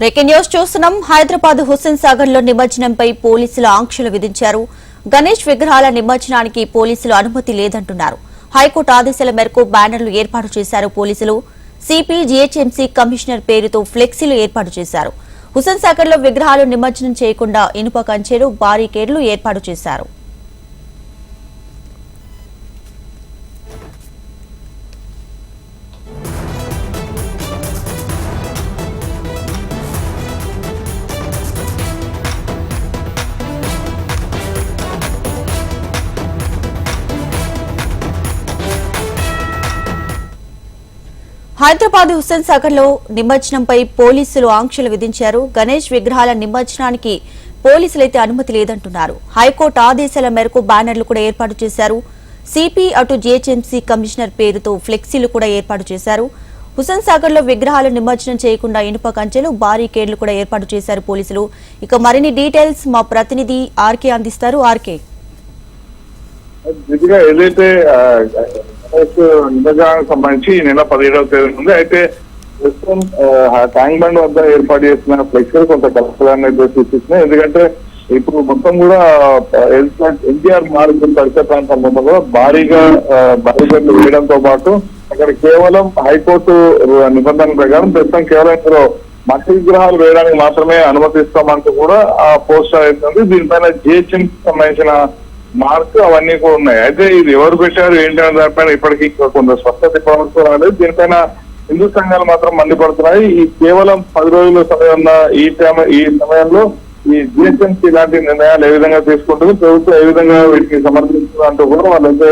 Breaking news చూస్తున్నాం. హైదరాబాద్ హుస్సేన్ సాగర్లో నిమజ్జనంపై పోలీసులు ఆంక్షలు విధించారు. గణేష్ విగ్రహాల నిమజ్జనానికి పోలీసులు అనుమతి లేదంటున్నారు. హైకోర్టు ఆదేశాల మేరకు బ్యానర్లు ఏర్పాటు చేశారు పోలీసులు. సిపి జీహెచ్ఎంసీ కమిషనర్ పేరుతో ఫ్లెక్సీలు ఏర్పాటు చేశారు. హుస్సేన్ సాగర్లో విగ్రహాలు నిమజ్జనం చేయకుండా ఇనుప కంచెలు బారికేడ్లు ఏర్పాటు చేశారు. హైదరాబాద్ హుస్సేన్ సాగర్లో నిమజ్జనంపై పోలీసులు ఆంక్షలు విధించారు. గణేష్ విగ్రహాల నిమజ్జనానికి పోలీసులైతే అనుమతి లేదంటున్నారు. హైకోర్టు ఆదేశాల మేరకు బ్యానర్లు కూడా ఏర్పాటు చేశారు. సిపి అటు జీహెచ్ఎంసీ కమిషనర్ పేరుతో ఫ్లెక్సీలు కూడా ఏర్పాటు చేశారు. హుస్సేన్ సాగర్లో విగ్రహాలు నిమజ్జనం చేయకుండా ఇనుప కంచెలు బారికేడ్లు కూడా ఏర్పాటు చేశారు పోలీసులు. ఇక మరిన్ని డీటెయిల్స్ మా ప్రతినిధి ఆర్కే అందిస్తారు. ఆర్కే. ఏదైతే నిమజ్జనానికి సంబంధించి ఈ నెల పదిహేడవ తేదీ ఉంది అయితే ప్రస్తుతం ట్యాంక్ బండ్ వద్ద ఏర్పాటు చేసిన ఫ్లెక్సీలు కొంత కలకలాన్ని అయితే సూచిస్తున్నాయి. ఎందుకంటే ఇప్పుడు మొత్తం కూడా ఎన్టీఆర్ మార్గం పరిసర ప్రాంతం మొత్తం కూడా భారీగా ఆ, వేయడంతో పాటు అక్కడ కేవలం హైకోర్టు నిబంధనల ప్రకారం ప్రస్తుతం కేవలం ఇందులో మట్టి విగ్రహాలు వేయడానికి మాత్రమే అనుమతిస్తామంటూ కూడా ఆ పోస్టర్ అవుతుంది దీనిపైన జిహెచ్ఎం సంబంధించిన మార్క్ అవన్నీ కూడా ఉన్నాయి. అయితే ఇది ఎవరు పెట్టారు ఏంటి అనే దానిపైన ఇప్పటికీ కొంత స్పష్టత ఇప్పటివరకు రాలేదు. దీనిపైన హిందూ సంఘాలు మాత్రం మండిపడుతున్నాయి. ఈ కేవలం పది రోజుల సమయం ఈ టైం ఈ సమయంలో ఈ జిహెచ్ఎంసీ ఇలాంటి నిర్ణయాలు ఏ విధంగా తీసుకుంటుంది ప్రభుత్వం ఏ విధంగా వీటికి సమర్థిస్తుంది అంటూ కూడా వాళ్ళైతే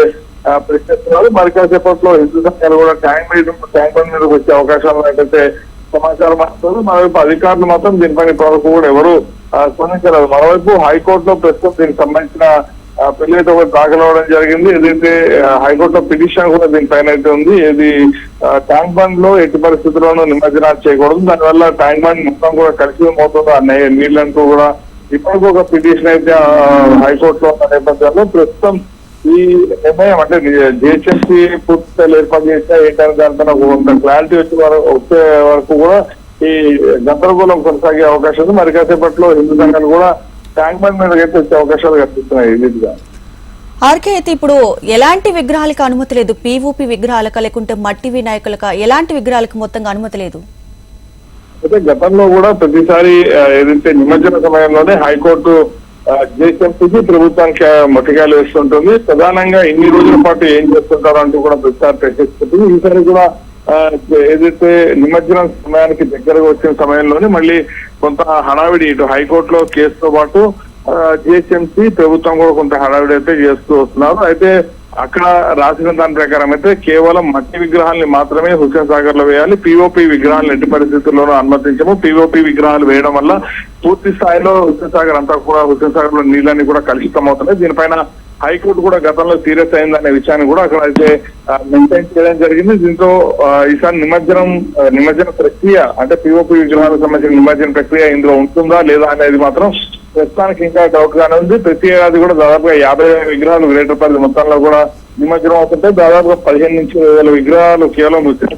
ప్రశ్నిస్తున్నారు. మరి కాసేపట్లో హిందూ సంఘాలు కూడా ట్యాంక్ మీద ట్యాంక్ బండ్ మీదకి వచ్చే అవకాశాలు అయితే సమాచారం వస్తుంది మరోవైపు అధికారులు మాత్రం దీనిపైన ఇప్పటివరకు కూడా ఎవరు స్పందించలేదు. మరోవైపు హైకోర్టులో ప్రస్తుతం దీనికి సంబంధించిన ఆ, అయితే ఒకటి దాఖలు అవ్వడం జరిగింది. ఏదైతే హైకోర్టులో పిటిషన్ కూడా దీనిపైన అయితే ఉంది. ఇది ట్యాంక్ బండ్లో ఎట్టి పరిస్థితుల్లోనూ నిమజ్జనాలు చేయకూడదు. దానివల్ల ట్యాంక్ బండ్ మొత్తం కూడా కలిసిపోతుంది ఆ నీ- నీళ్ళంటూ కూడా ఇప్పటికీ ఒక పిటిషన్ అయితే హైకోర్టులో ఉన్న నేపథ్యంలో ప్రస్తుతం ఈ నిర్ణయం అంటే జిహెచ్ఎంసీ పూర్తి స్థాయిలో ఏర్పాటు చేస్తే ఏంటనే దానిపైన కొంత క్లారిటీ వచ్చే వరకు వచ్చే వరకు కూడా ఈ గందరగోళం కొనసాగే అవకాశం ఉంది. మరి కాసేపట్లో హిందూ సంఘాలు కూడా ట్యాంక్ బండ్ మీద అయితే వచ్చే అవకాశాలు కనిపిస్తున్నాయి ఆర్కే అయితే ఇప్పుడు ఎలాంటి విగ్రహాలకు అనుమతి లేదు? పీవూపీ విగ్రహాలక లేకుంటే మట్టి వినాయకులక ఎలాంటి విగ్రహాలకు మొత్తంగా అనుమతి లేదు? అయితే గతంలో కూడా ప్రతిసారి ఏదైతే నిమజ్జన సమయంలోనే హైకోర్టు జేసీఎంసీకి ప్రభుత్వానికి మొట్టికాయలు వేస్తుంటుంది. ప్రధానంగా ఇన్ని రోజుల పాటు ఏం చేస్తుంటారు అంటూ కూడా ప్రతిసారి ప్రశ్నిస్తుంది. ఈసారి కూడా ఏదైతే నిమజ్జనం సమయానికి దగ్గరగా వచ్చిన సమయంలోనే మళ్ళీ కొంత హడావిడి ఇటు హైకోర్టులో కేసుతో పాటు జిహెచ్ఎంసీ ప్రభుత్వం కూడా కొంత హడావిడి అయితే చేస్తూ వస్తున్నారు. అయితే అక్కడ రాసిన దాని ప్రకారం అయితే కేవలం మట్టి విగ్రహాలని మాత్రమే హుస్సేన్ సాగర్లో వేయాలి పిఓపి విగ్రహాలను ఎట్టి పరిస్థితుల్లోనూ అనుమతించము. పిఓపి విగ్రహాలు వేయడం వల్ల పూర్తి స్థాయిలో హుస్సేన్ సాగర్ అంతా కూడా హుస్సేన్ సాగర్లో నీళ్ళని కూడా కలుషితం అవుతున్నాయి దీనిపైన హైకోర్టు కూడా గతంలో సీరియస్ అయిందనే విషయాన్ని కూడా అక్కడ అయితే మెయింటైన్ చేయడం జరిగింది. దీంతో ఈసారి నిమజ్జనం నిమజ్జన ప్రక్రియ అంటే పిఓపి విగ్రహాలకు సంబంధించిన నిమజ్జన ప్రక్రియ ఇందులో ఉంటుందా లేదా అనేది మాత్రం ప్రస్తుతానికి ఇంకా డౌట్ గానే ఉంది. ప్రతి ఏడాది కూడా దాదాపుగా యాభై వేల విగ్రహాలు గ్రేటర్ పరిధి మొత్తంలో కూడా నిమజ్జనం అవుతుంటే దాదాపుగా పదిహేను నుంచి ఇరవై వేల విగ్రహాలు కేవలం ఉచిత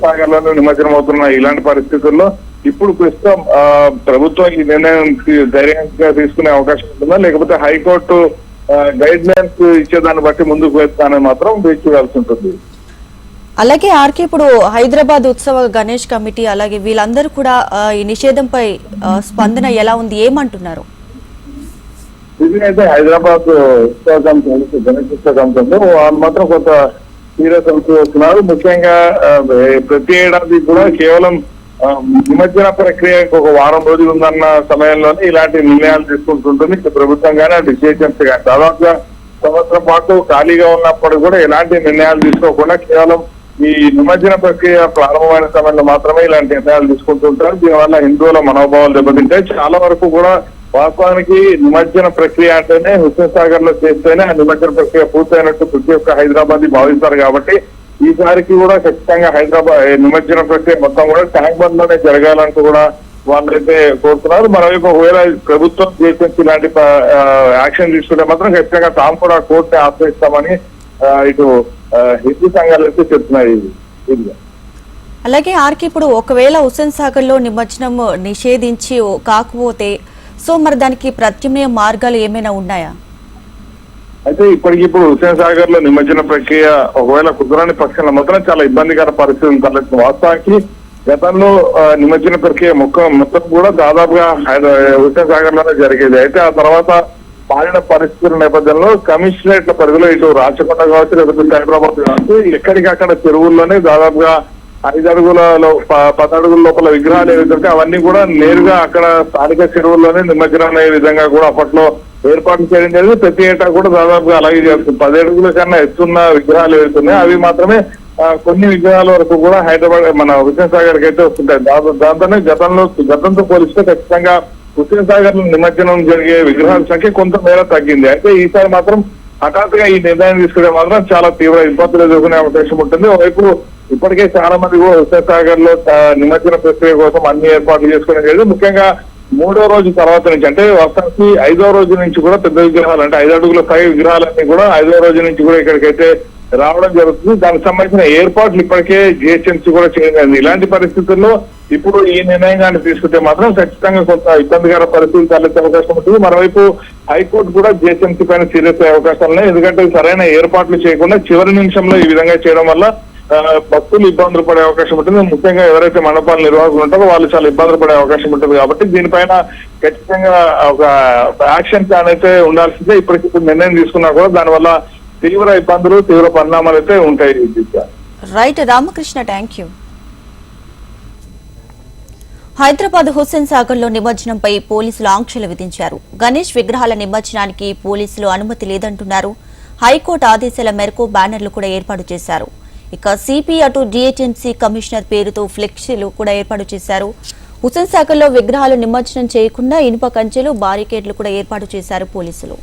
నిమజ్జనం అవుతున్నాయి ఇలాంటి పరిస్థితుల్లో. ఇప్పుడు ప్రస్తుతం ఆ, ప్రభుత్వం ఈ నిర్ణయం ధైర్యంగా తీసుకునే అవకాశం ఉంటుందా? లేకపోతే హైకోర్టు గైడ్ లైన్స్ ఇచ్చేదాన్ని బట్టి ముందుకు వెళ్తానని మాత్రం వేచి చూడాల్సి ఉంటుంది. అలాగే ఆర్కే ఇప్పుడు హైదరాబాద్ ఉత్సవ గణేష్ కమిటీ అలాగే వీళ్ళందరూ కూడా ఈ నిషేధంపై స్పందన ఎలా ఉంది? ఏమంటున్నారు? ఇది అయితే హైదరాబాద్ ఉత్సవ కమిటీ గణేష్ ఉత్సవ కమిటీ ఉందో వాళ్ళు మాత్రం కొంత సీరియస్ అవుతూ వస్తున్నారు. ముఖ్యంగా ప్రతి ఏడాది కూడా కేవలం నిమజ్జన ప్రక్రియకు ఒక వారం రోజులు ఉందన్న సమయంలోనే ఇలాంటి నిర్ణయాలు తీసుకుంటుంటుంది. ప్రభుత్వం కానీ అటు జిహెచ్ఎంసీ కానీ దాదాపుగా సంవత్సరం పాటు ఖాళీగా ఉన్నప్పుడు కూడా ఎలాంటి నిర్ణయాలు తీసుకోకుండా కేవలం ఈ నిమజ్జన ప్రక్రియ ప్రారంభమైన సమయంలో మాత్రమే ఇలాంటి నిర్ణయాలు తీసుకుంటుంటారు. దీనివల్ల హిందువుల మనోభావాలు దెబ్బతింటాయి. చాలా వరకు కూడా వాస్తవానికి నిమజ్జన ప్రక్రియ అంటేనే హుస్సేన్ సాగర్లో చేస్తేనే ఆ నిమజ్జన ప్రక్రియ పూర్తయినట్టు ప్రతి ఒక్క హైదరాబాద్ భావిస్తారు కాబట్టి ఈసారికి కూడా ఖచ్చితంగా హైదరాబాద్ నిమజ్జనం ప్రక్రియ మొత్తం కూడా ట్యాంక్ బండ్లోనే జరగాలంటూ కూడా వాళ్ళైతే కోరుతున్నారు. మరోవైపు ఒకవేళ ప్రభుత్వం చేసేసి ఇలాంటి యాక్షన్ తీసుకుంటే మాత్రం ఖచ్చితంగా తాము కూడా కోర్టుని ఆశ్రయిస్తామని ఇటు హిందీ సంఘాలు అయితే చెప్తున్నాయి. అలాగే ఆర్కి ఇప్పుడు ఒకవేళ హుస్సేన్ సాగర్లో నిమజ్జనం నిషేధించి కాకపోతే సో మరి దానికి ప్రత్యామ్నాయ మార్గాలు ఏమైనా ఉన్నాయా? అయితే ఇప్పటికిప్పుడు హుసేన్ సాగర్లో నిమజ్జన ప్రక్రియ ఒకవేళ కుదరని పక్షంలో మాత్రం చాలా ఇబ్బందికర పరిస్థితులు తలెత్తుంది. వాస్తవానికి గతంలో నిమజ్జన ప్రక్రియ మొక్క మొత్తం కూడా దాదాపుగా హైద- హుసేన్ సాగర్లోనే జరిగేది. అయితే ఆ తర్వాత మారిన పరిస్థితుల నేపథ్యంలో కమిషనరేట్ల పరిధిలో ఇటు రాచకొండ కావచ్చు లేకపోతే హైదరాబాద్ కావచ్చు ఎక్కడికక్కడ చెరువుల్లోనే దాదాపుగా ఐదు అడుగుల ప- పది అడుగుల లోపల విగ్రహాలు ఏవైతే అవన్నీ కూడా నేరుగా అక్కడ స్థానిక చెరువుల్లోనే నిమజ్జనం అయ్యే విధంగా కూడా అప్పట్లో ఏర్పాటు చేయడం జరిగింది. ప్రతి ఏటా కూడా దాదాపుగా అలాగే చేస్తుంది. పది అడుగుల కన్నా ఎత్తున్న విగ్రహాలు వెళ్తున్నాయి అవి మాత్రమే కొన్ని విగ్రహాల వరకు కూడా హైదరాబాద్ మన హుస్సేన్ సాగర్కి అయితే వస్తుంటాయి. దాంతో దాంతోనే గతంలో గతంతో పోలిస్తే ఖచ్చితంగా హుస్సేన్ సాగర్ నిమజ్జనం జరిగే విగ్రహాల సంఖ్య కొంతమేర తగ్గింది. అయితే ఈసారి మాత్రం హఠాత్తుగా ఈ నిర్ణయం తీసుకుంటే మాత్రం చాలా తీవ్ర ఇబ్బందులు ఎదుర్కొనే అవకాశం ఉంటుంది. ఒకవైపు ఇప్పటికే చాలా మంది కూడా హుస్సేన్ సాగర్లో నిమజ్జన ప్రక్రియ కోసం అన్ని ఏర్పాట్లు చేసుకునే జరిగింది. ముఖ్యంగా మూడో రోజు తర్వాత నుంచి అంటే వర్షానికి ఐదో రోజు నుంచి కూడా పెద్ద విగ్రహాలు అంటే ఐదు అడుగుల పై విగ్రహాలన్నీ కూడా ఐదో రోజు నుంచి కూడా ఇక్కడికైతే రావడం జరుగుతుంది. దానికి సంబంధించిన ఏర్పాట్లు ఇప్పటికే జిహెచ్ఎంసీ కూడా చేయలేదు ఇలాంటి పరిస్థితుల్లో ఇప్పుడు ఈ నిర్ణయం కానీ తీసుకుంటే మాత్రం ఖచ్చితంగా కొంత ఇబ్బందికర పరిస్థితులు తలెత్తే అవకాశం ఉంటుంది. మరోవైపు హైకోర్టు కూడా జిహెచ్ఎంసీ పైన సీరియస్ అయ్యే అవకాశాలు ఉన్నాయి. ఎందుకంటే సరైన ఏర్పాట్లు చేయకుండా చివరి నిమిషంలో ఈ విధంగా చేయడం వల్ల భక్తులు ఇబ్బందులు పడే అవకాశం ఉంటుంది. ముఖ్యంగా ఎవరైతే మండపాల నిర్వాహకులు ఉంటారో వాళ్ళు చాలా ఇబ్బందులు పడే అవకాశం ఉంటుంది కాబట్టి దీనిపైన ఖచ్చితంగా ఒక యాక్షన్ ప్లాన్ అయితే ఉండాల్సిందే. ఇప్పటికి నిర్ణయం తీసుకున్నా కూడా దానివల్ల తీవ్ర ఇబ్బందులు తీవ్ర పరిణామాలు అయితే ఉంటాయి right Ramakrishna thank you Hyderabad Hussain సాగర్లో నిమజ్జనంపై పోలీసులు ఆంక్షలు విధించారు. గణేష్ విగ్రహాల నిమజ్జనానికి పోలీసులు అనుమతి లేదంటున్నారు. హైకోర్టు ఆదేశాల మేరకు బ్యానర్లు కూడా ఏర్పాటు చేశారు. ఇక సిపి అటు డిహెచ్ఎంసీ కమిషనర్ పేరుతో ఫ్లెక్సీలు కూడా ఏర్పాటు చేశారు. హుసన్ శాఖలో విగ్రహాలు నిమజ్జనం చేయకుండా ఇనుప కంచెలు బారికేడ్లు కూడా ఏర్పాటు చేశారు పోలీసులు.